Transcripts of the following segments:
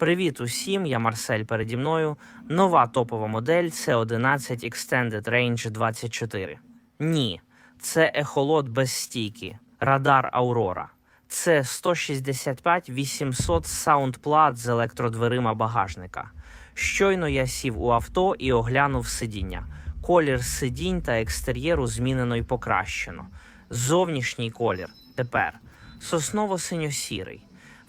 Привіт усім, я Марсель переді мною. Нова топова модель C11 Extended Range 24. Ні, це ехолот без стійки, радар Aurora. Це 165-800 саундплат з електродверима багажника. Щойно я сів у авто і оглянув сидіння. Колір сидінь та екстер'єру змінено і покращено. Зовнішній колір тепер сосново-синьо-сірий.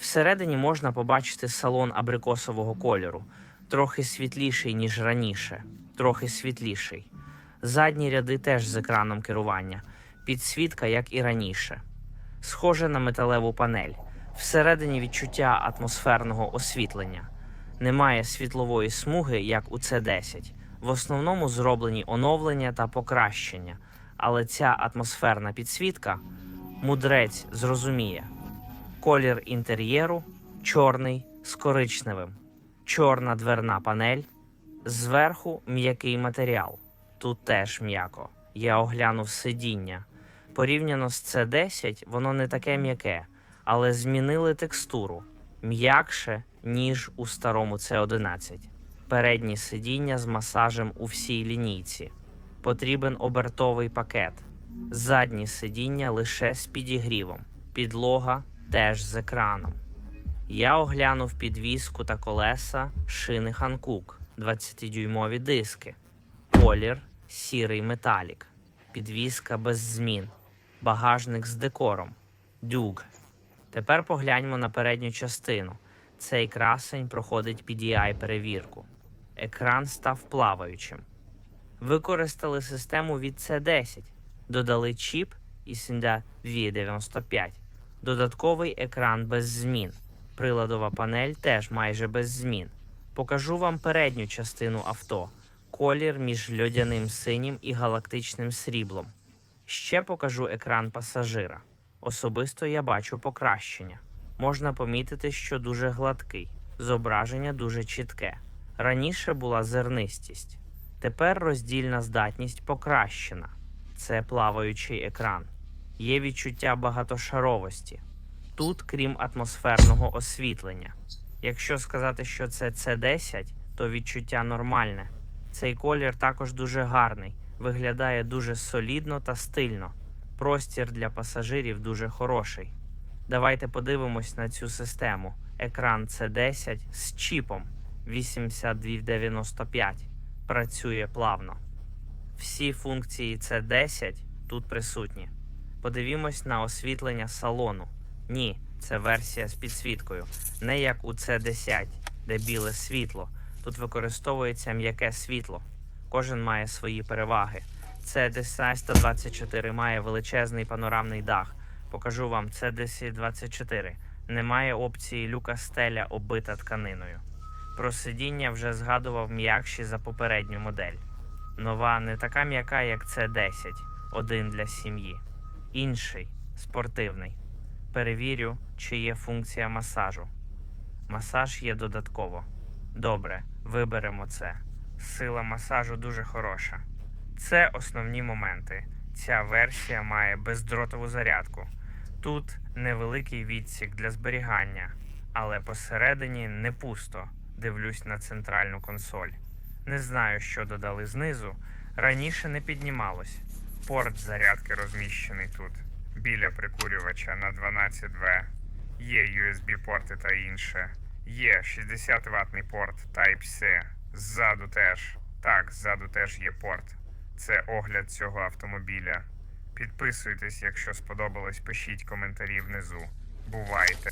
Всередині можна побачити салон абрикосового кольору, трохи світліший, ніж раніше, трохи світліший. Задні ряди теж з екраном керування, підсвітка, як і раніше. Схоже на металеву панель. Всередині відчуття атмосферного освітлення. Немає світлової смуги, як у С10. В основному зроблені оновлення та покращення, але ця атмосферна підсвітка мудрець зрозуміє. Колір інтер'єру чорний з коричневим, чорна дверна панель, зверху м'який матеріал. Тут теж м'яко. Я оглянув сидіння. Порівняно з C10, воно не таке м'яке, але змінили текстуру м'якше, ніж у старому C11. Передні сидіння з масажем у всій лінійці. Потрібен обертовий пакет. Задні сидіння лише з підігрівом. Підлога теж з екраном. Я оглянув підвіску та колеса шини Ханкук, 20-дюймові диски. Колір сірий металік. Підвіска без змін. Багажник з декором. Дюг. Тепер погляньмо на передню частину. Цей красень проходить PDI перевірку. Екран став плаваючим. Використали систему від C10, додали чіп і Сінда V95, додатковий екран без змін. Приладова панель теж майже без змін. Покажу вам передню частину авто. Колір між льодяним синім і галактичним сріблом. Ще покажу екран пасажира. Особисто я бачу покращення. Можна помітити, що дуже гладкий, зображення дуже чітке. Раніше була зернистість. Тепер роздільна здатність покращена. Це плаваючий екран. Є відчуття багатошаровості. Тут, крім атмосферного освітлення. Якщо сказати, що це C10, то відчуття нормальне. Цей колір також дуже гарний, виглядає дуже солідно та стильно. Простір для пасажирів дуже хороший. Давайте подивимось на цю систему. Екран C10 з чіпом 8295 працює плавно. Всі функції C10 тут присутні. Подивімось на освітлення салону. Ні, це версія з підсвіткою, не як у C10, де біле світло. Тут використовується м'яке світло. Кожен має свої переваги. Це 10124 має величезний панорамний дах. Покажу вам це 1024. Немає опції люка стеля оббита тканиною. Про сидіння вже згадував м'якші за попередню модель. Нова не така м'яка, як це 10, один для сім'ї. Інший спортивний. Перевірю, чи є функція масажу. Масаж є додатково. Добре, виберемо це. Сила масажу дуже хороша. Це основні моменти. Ця версія має бездротову зарядку. Тут невеликий відсік для зберігання, але посередині не пусто. Дивлюсь на центральну консоль. Не знаю, що додали знизу. Раніше не піднімалось. Порт зарядки розміщений тут, біля прикурювача на 12В. Є USB-порти та інше. Є 60 ватний порт Type-C. Ззаду теж. Так, ззаду теж є порт. Це огляд цього автомобіля. Підписуйтесь, якщо сподобалось, пишіть коментарі внизу. Бувайте!